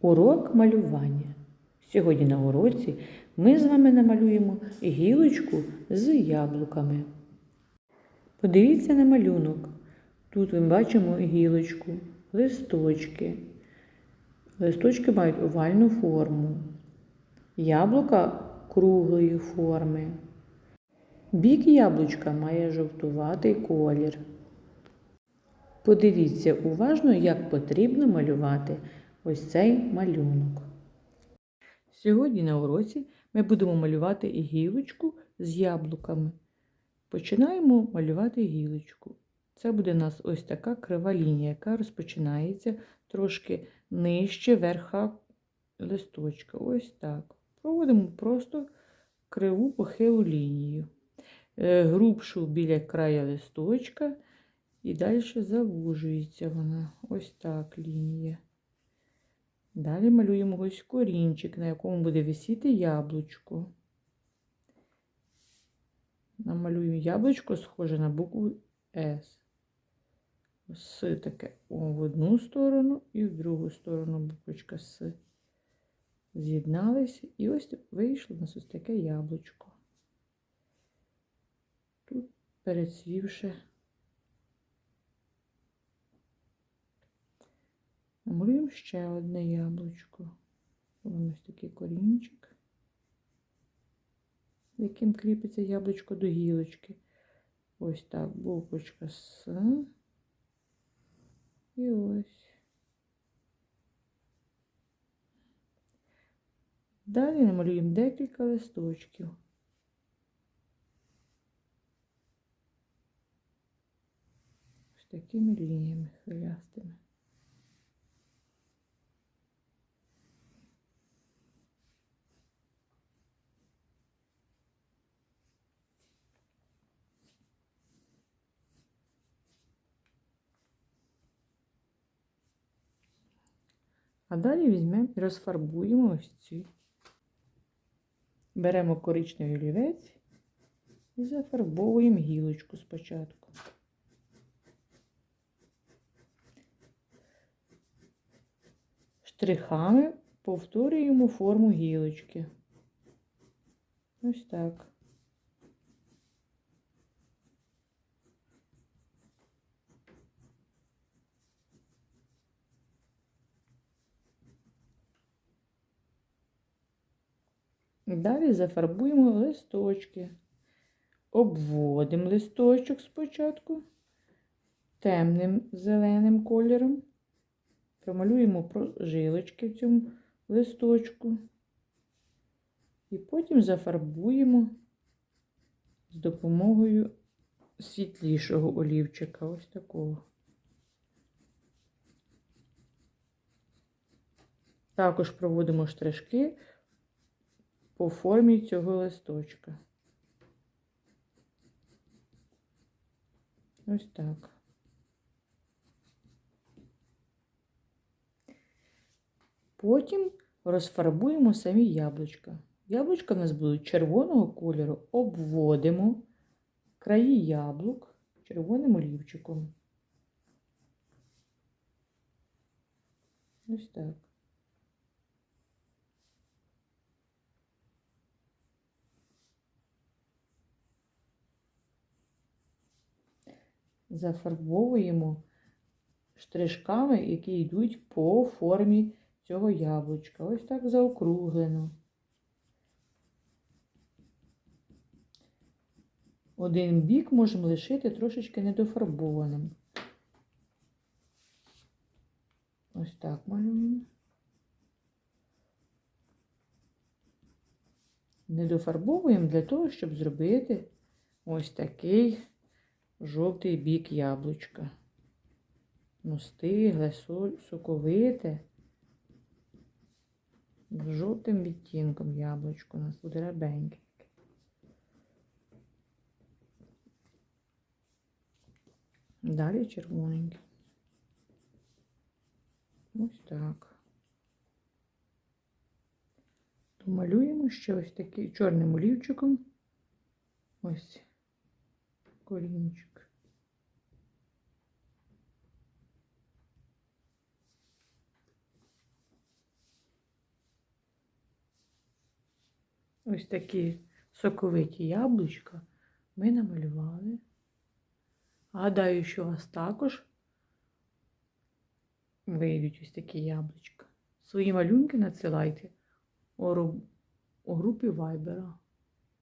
Урок малювання. Сьогодні на уроці ми з вами намалюємо гілочку з яблуками. Подивіться на малюнок. Тут ми бачимо гілочку, листочки. Листочки мають овальну форму. Яблука круглої форми. Бік яблучка має жовтуватий колір. Подивіться уважно, як потрібно малювати ось цей малюнок. Сьогодні на уроці ми будемо малювати гілочку з яблуками. Починаємо малювати гілочку. Це буде у нас ось така крива лінія, яка розпочинається трошки нижче верха листочка. Ось так. Проводимо просто криву похилу лінію. Е, Грубшу біля края листочка. І далі завужується вона. Ось так лінія. Далі малюємо ось корінчик, на якому буде висіти яблучко. Намалюємо яблучко, схоже на букву С. С таке в одну сторону і в другу сторону буквочка С. З'єдналися і ось вийшло у нас ось таке яблучко. Тут перецвівши. Намалюємо ще одне яблучко. Ось такий корінчик, яким кріпиться яблучко до гілочки. Ось так, буквочка С. І ось. Далі намалюємо декілька листочків. Ось такими лініями хвилястими. А далі візьмемо і розфарбуємо ось ці. Беремо коричневий олівець і зафарбовуємо гілочку спочатку. Штрихами повторюємо форму гілочки. Ось так. Далі зафарбуємо листочки. Обводимо листочок спочатку темним зеленим кольором. Промалюємо прожилочки в цьому листочку. І потім зафарбуємо з допомогою світлішого олівчика. Ось такого. Також проводимо штришки по формі цього листочка. Ось так. Потім розфарбуємо самі яблучка. Яблучка в нас будуть червоного кольору, обводимо краї яблук червоним олівчиком. Ось так. Зафарбовуємо штришками, які йдуть по формі цього яблучка. Ось так заокруглено. Один бік можемо лишити трошечки недофарбованим. Ось так малюємо. Недофарбовуємо для того, щоб зробити ось такий жовтий бік яблучка. Ну, стигле, соковите. З жовтим відтінком яблучко у нас буде рабеньке. Далі червоненький. Ось так. Домалюємо ще ось такий чорним олівчиком. Ось корінчик. Ось такі соковиті яблучка ми намалювали. Гадаю, що у вас також вийдуть ось такі яблучка. Свої малюнки надсилайте у групі вайбера.